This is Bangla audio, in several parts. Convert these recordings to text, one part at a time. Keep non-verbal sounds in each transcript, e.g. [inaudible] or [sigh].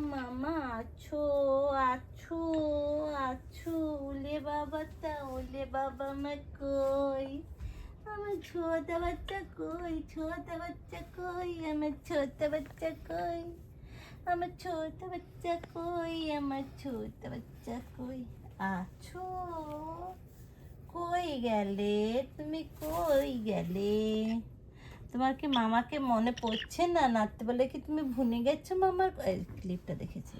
মামা আছো আছো আছো ওলে বাবাটা ওলে বাবা মা কই? আমার ছোট বাচ্চা কই, ছোট বাচ্চা কই, আমার ছোট বাচ্চা কই? আমার ছোট বাচ্চা কই, আমার ছোট বাচ্চা কই? আছো, কই গেলে? তুমি কই গেলে? তোমার কি মামাকে মনে পড়ছে না? নাচতে বলে কি তুমি ভুলে গেছো মামার? ক্লিপটা দেখেছি।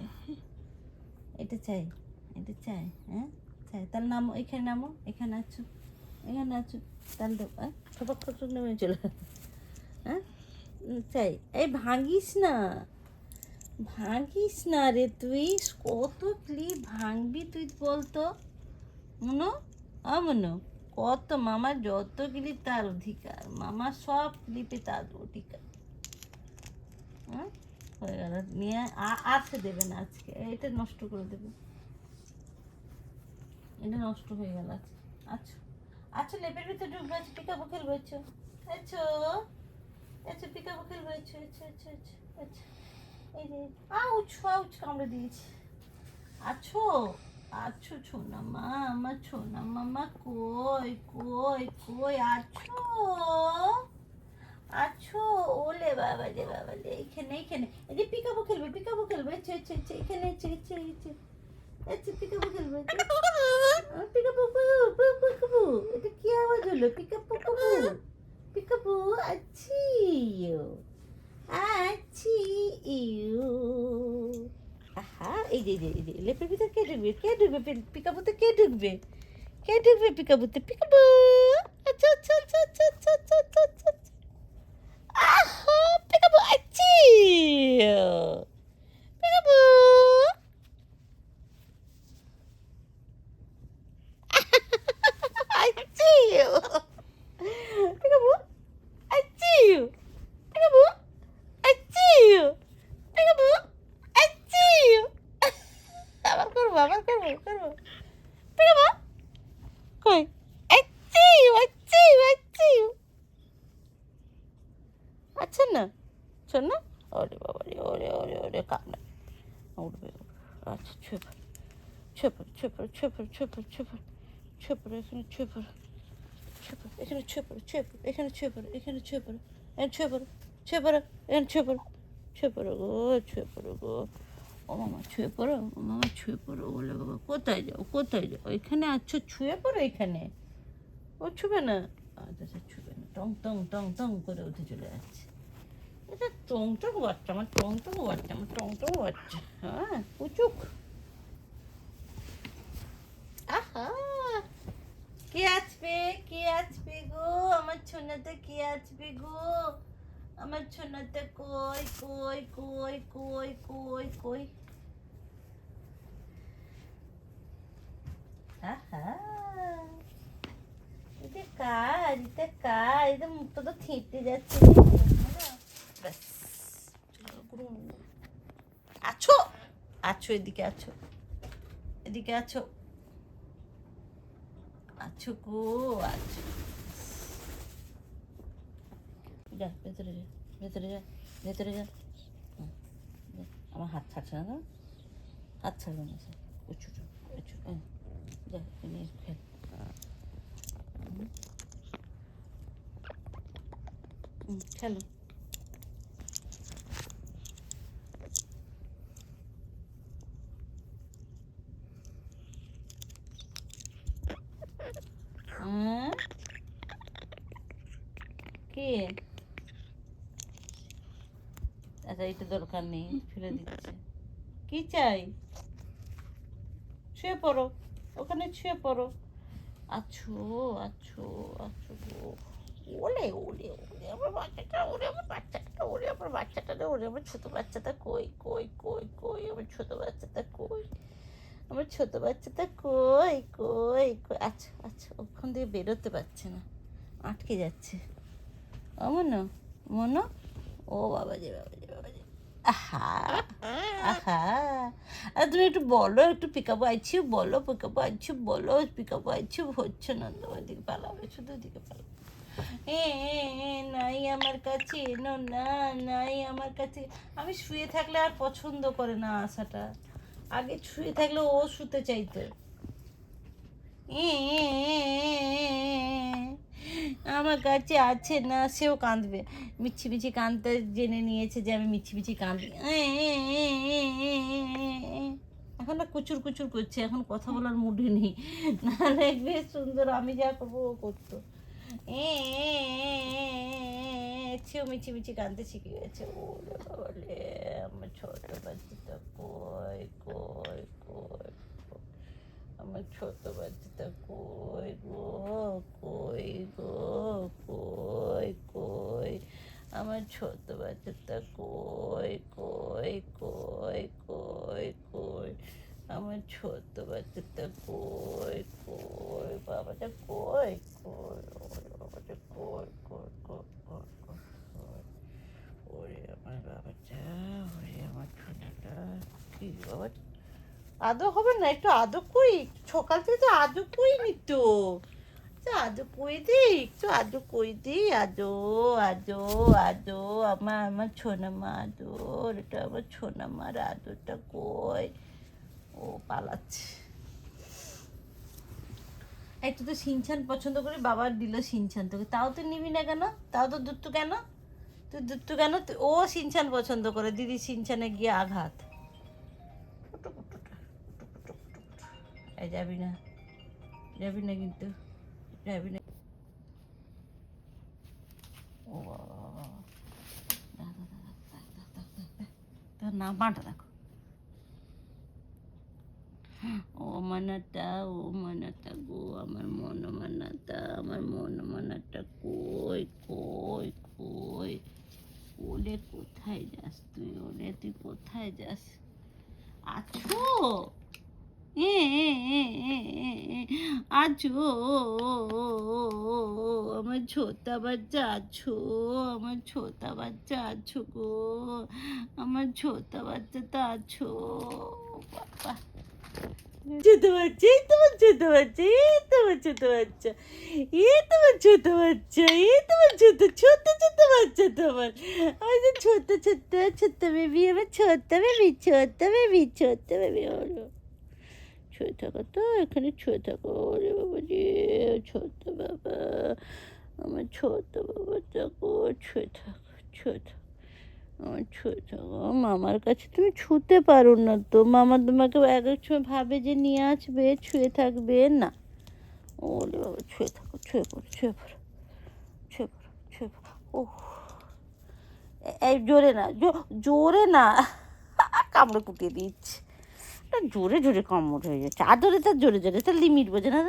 এটা চাই এটা চাই হ্যাঁ? চাই। তার নাম, এখানে নামো, এখানে আছো এখানে আছো। তাহলে ঠপক ঠপক নেমে চলে হ্যাঁ? চাই। এই ভাঙিস না ভাঙিস না রে তুই। কত ক্লিপ ভাঙবি তুই বলতো? মনো? আ, মনো? কত মামার যত ক্লিপ তার অধিকার, মামার সব ক্লিপে তার অধিকার। হ্যাঁ হয়ে গেল। নিয়ে আ- আর সে দেবে না আজকে। এটা নষ্ট করে দেবে এটা নষ্ট হয়ে গেল আজকে। আচ্ছা। আচ্ছা লেপের ভিতরে ঢুকবে। আচ্ছা পিকাবো খেলব আচ্ছা। আচ্ছা। আচ্ছা পিকাবো খেলব আচ্ছা আচ্ছা আচ্ছা আচ্ছা আচ্ছা। এই যে, আউচ আউচ কামড়ে দিয়েছি। আছো? আছো ছোনা মা আমার ছোনা মামা কই কই কই আছো? আছো? ওলে বাবা রে বাবা রে এখানে এইখানে এই যে পিকাবো খেলবে পিকাবো খেলবে। চে আচ্ছা আচ্ছা এখানে আচ্ছা আচ্ছা আচ্ছা আচ্ছা পিকাবো খেলবে পিকাবো পিকাবো এটা কি আওয়াজ হলো? পিকাবো পিকাবো পিকাবো আছি আছি ইউ আহা, এই যে এই যে লেপের ভিতরে কে ঢুকবে? কে ঢুকবে? পিকাবুতে কে ঢুকবে? কে ঢুকবে পিকাবুতে? পিকাবু! আচ্ছা আচ্ছা আচ্ছা আচ্ছা আচ্ছা।, আচ্ছা। আবার করব করব করব কই আছি আছি আছি আচ্ছা না শোন না ওরে বাবা রে ওরে ওরে ওরে কামড়া উঠবে আচ্ছা ছুপর ছুপর ছুপর ছুপর ছুপর ছুপর ছুপর এখানে ছুপর এখানে ছুপর ছুপর এখানে ছুপর এখানে ছুপর এখানে ছুপর ছুপর এখানে ছুপর ছুপর গো ছুপর গো ও মামা ছুঁয়ে পড়ো ও মামা ছুঁয়ে পড়ো, বলে বাবা, কোথায় যাও কোথায় যাও? এখানে আছো, ছুঁয়ে পড়ো এখানে। ও ছুবে না? আচ্ছা আচ্ছা ছুবে না। টং টং টং টং করে উঠে চলে যাচ্ছে। এটা টং টং বাচ্চা, আমার টং টং বাচ্চা, আমার টং টং বাচ্চা। হ্যাঁ উচুক। আহা! কে আসবে? কে আসবে গো? আমার ছোনাতে কে আসবে গো? আমার ছোনাতে কই কই কই কই কই কই? এটা কাজ এটা কাজ এটা মুখটা তো থেঁতে যাচ্ছে আছো আছো এদিকে আছো এদিকে আছো আছো গো আছো যা ভেতরে যা ভেতরে যা ভেতরে যা আমার হাত ছাড়ছে না? হাত ছাড়বে না স্যার উঁচু উঁচু হ্যাঁ খেল কে আচ্ছা এটা দরকার নেই ফেলে দিচ্ছে কি চাই শুয়ে পড়ো ওখানে ছুঁয়ে পড়ো। আছো আছো আছো ওলে ওলে ওলে, আমার বাচ্চাটা, ওরে আমার বাচ্চাটা, ওরে আমার বাচ্চাটা ওরে আমার ছোট বাচ্চাটা কই কই কই কই, আমার ছোট বাচ্চাটা কই, আমার ছোট বাচ্চাটা কই কই কই আচ্ছা আচ্ছা ওখান দিয়ে বেরোতে পারছে না, আটকে যাচ্ছে। ও মনো মনো? ও বাবা যে বাবা যে বাবা যে আহা আহা। তুমি একটু বলো একটু পিকাবো আইছি বলো পিকাবো আইছি বলো পিকাবো আইছি হচ্ছে না তো ওইদিকে পালাবে শুধু ওইদিকে পালাবে এ নাই আমার কাছে এনো না নাই আমার কাছে। আমি শুয়ে থাকলে আর পছন্দ করে না আশাটা আগে শুয়ে থাকলে ও শুতে চাইতো। এ, আমার কাছে আছে না সেও কাঁদবে মিছি মিছি কাঁদতে জেনে নিয়েছে যে আমি মিছি মিছি কাঁদি। এখন না কুচুর কুচুর করছে এখন কথা বলার মুডে নেই নাহলে বেশ সুন্দর আমি যা করব ও করতো সেও মিছি মিছি কাঁদতে শিখে গেছে ওরে বাবালে আমার ছোট বাচ্চাটা কই কই কই কই। আমার ছোট বাচ্চাটা কই গো কই গো, কই কই? আমার ছোট বাচ্চাটা কই কই কই কই কই? আমার ছোট বাচ্চাটা কই কই? বাবাটা কই কই? ওরে বাবাটা কই কই কই কই কই কই? ওরে আমার বাবাটা, ওরে আমার ছোটটা, কি বাবা আদৌ হবে না, একটু আদৌ কই সকাল থেকে তো আদৌ কই নি তো আদৌ কই দি, একটু আদৌ কই দি। আদৌ আদৌ আদৌ, আমার আমার ছোনা মা আদৌ এটা আমার ছোনা মার আদৌটা কই? ও পালাচ্ছে। একটু তো সিনছান পছন্দ করে বাবার দিল সিনছান তোকে। তাও তো নিবি না কেন? তাও তো দুত্তু কেন তুই দুত্তু কেন? ও সিনছান পছন্দ করে, দিদি সিনছানে গিয়ে আঘাত। যাবি না যাবি না কিন্তু যাবি না আমার মন মানাটা আমার মন মানাটা কই কই কই ওলে কোথায় যাস তুই ওলে তুই কোথায় যাস আছো আছো আমার ছোটা বাচ্চা আছো, আমার ছোটা বাচ্চা আছো গো, আমার ছোটা বাচ্চা তো আছো। বাবা। ছোট বাচ্চা, এই তোমার ছোট বাচ্চা, এই তোমার ছোট বাচ্চা, এই তোমার ছোট বাচ্চা, এই তোমার ছোট ছোট ছোট বাচ্চা তোমার। আমার যে ছোট ছোট ছোট বেবি আমার ছোট বেবি ছোট বেবি ছোট বেবি হলো ছুঁয়ে থাকো তো এখানে ছুঁয়ে থাকো ওরে বাবা রে ছোট বাবা, আমার ছোট বাবা থাকো ছুঁয়ে থাকো ছুঁয়ে থাকো আমার ছুঁয়ে থাকো মামার কাছে তুমি ছুঁতে পারো না তো, মামা তোমাকে এক এক সময় ভাবে যে নিয়ে আসবে, ছুঁয়ে থাকবে, না। ওরে বাবা, ছুঁয়ে থাকো, ছুঁয়ে পড়ো ছুঁয়ে পড়ো ছুঁয়ে পড়ো ছুঁয়ে পড়ো ও এই জোরে না জোরে না, [laughs] কামড়ে কুটিয়ে দিচ্ছে। তা জোরে জোরে কামড় হয়ে যাচ্ছে আদরে তার জোরে জোরে তার লিমিট বোঝে না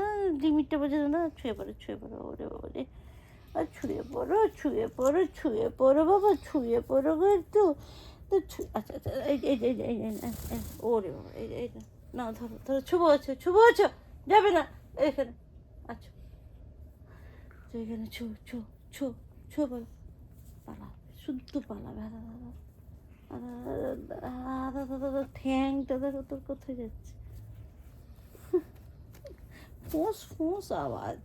লিমিটটা বোঝে না ছুঁয়ে পড়ো ছুঁয়ে পড়ো ওরে বাবা রে আর ছুঁয়ে পড়ো ছুঁয়ে পড়ো ছুঁয়ে পড়ো বাবা ছুঁয়ে পড়ো গো একটু তো আচ্ছা আচ্ছা এই এই এই ওরে বাবা এই এই না ধরো ধরো ছুবো আছো ছুবো আছো যাবে না এখানে আচ্ছা তো এখানে ছু ছু ছু ছু পালা শুদ্ধ পালা আদা আদা ঠ্যাংটা দেখো তোর কোথায় যাচ্ছে? ফোঁস ফোঁস আওয়াজ।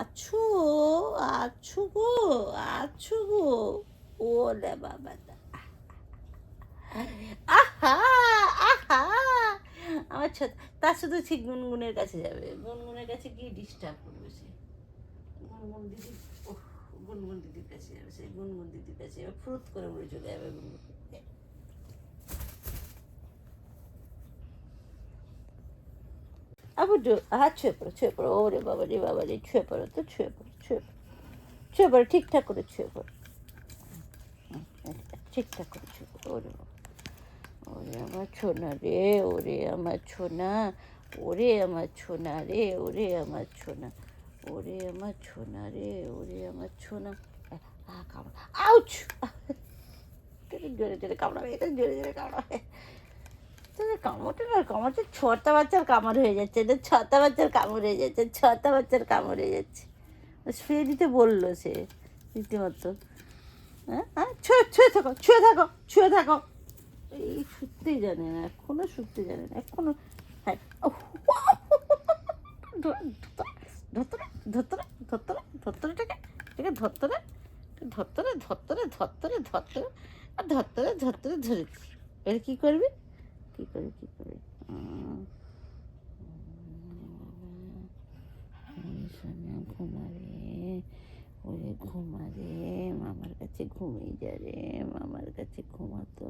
আছো আছো গো আছো গো। ওরে বাবা। আহা আহা। আমার তার শুধু ঠিক গুনগুনের কাছে যাবে। গুনগুনের কাছে গিয়ে ডিস্টার্ব করবে সে। গুনগুন দিদি গুনগুন দিদির কাছে যাবে সে। গুনগুন দিদির কাছে যাবে। ফুরুত করে উড়ে চলে যাবে গুনগুন। আবার হাত ছুঁয়ে পড়ো ছুঁয়ে পড়ো ওরে বাবা রে বাবা রে ছুঁয়ে পড়ো তো ছুঁয়ে পড়ো ছুঁয়ে পড়ো ছুঁয়ে পড়ো ঠিকঠাক করে ছুঁয়ে পড়ো ঠিকঠাক করে ছুঁয়ে পড়ো ওরে বাবা ওরে আমার ছোনা রে ওরে আমার ছোনা ওরে আমার ছোনা রে ওরে আমার ছোনা ওরে আমার ছোনা রে ওরে আমার ছোনা কামড়া আউচ জোরে জোরে কামড়াবে এটা জোরে জোরে কামড়াবে তোদের কামড়টা না কামড়টা ছটা বাচ্চার কামড় হয়ে যাচ্ছে এটা ছটা বাচ্চার কামড় হয়ে যাচ্ছে ছটা বাচ্চার কামড় হয়ে যাচ্ছে শুয়ে দিতে বলল সে রীতিমতো হ্যাঁ হ্যাঁ ছুঁয়ে ছুঁয়ে থাকো ছুঁয়ে থাকো ছুঁয়ে থাকো এই শুতে জানে না এখনও শুতে জানে না এখনও হ্যাঁ ধরতরা ধরতরা ধরতরা ধরতরাটাকে থেকে ধরতরে ধরতরে ধরতরে ধরতরে ধরতরে আর ধরতরে ধরতরে ধরেছি এর কি করবি কি করে কি করে? সোনা ঘুমারে ওরে ঘুমারে মামার কাছে ঘুমিয়ে যা রে, মামার কাছে ঘুমাতো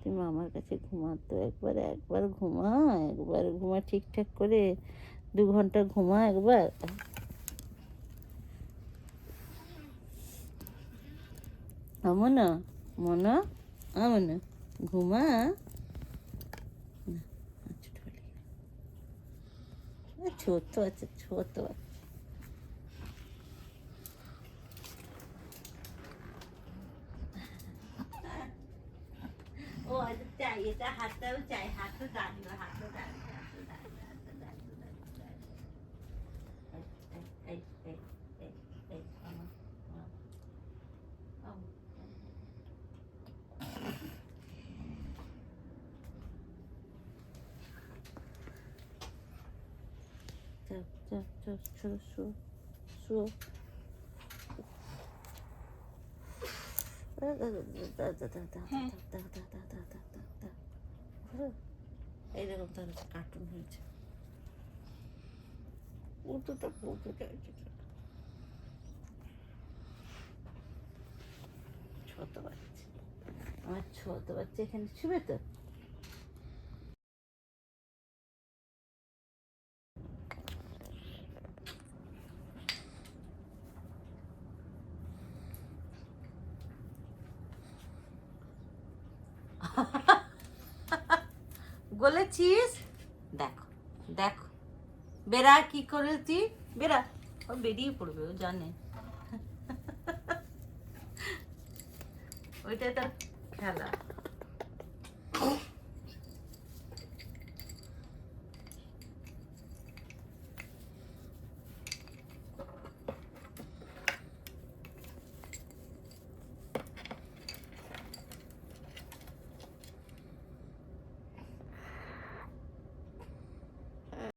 তুই মামার কাছে ঘুমাতো একবার একবার ঘুমা একবার ঘুমা ঠিকঠাক করে, দু ঘণ্টা ঘুমা একবার। আমনা, মনা, আমনা, ঘুমা না, আচ্ছা, ঢোলে। এ ছোট আছে ছোট আছে ও আচ্ছা চাই এটা হাতটাও চাই হাতটা দাঁড়িয়ে হাতটা দাঁড়িয়ে হাতটা দাঁড়িয়ে হাতটা দাঁড়িয়ে দাঁড়িয়ে দাঁড়িয়ে এই এই এই এই আমার আমার চল চল চল চল শো শো এইরকম তাহলে কার্টুন হয়েছে উল্টোটা বলতে চাইছে ছোট বাচ্চা আমার ছোট বাচ্চা এখানে ছুবে তো বলেছিস দেখো দেখো। বেড়া কি করেছি? বেড়া, ও বেরিয়ে পড়বে, ও জানে। ওইটা তার খেলা।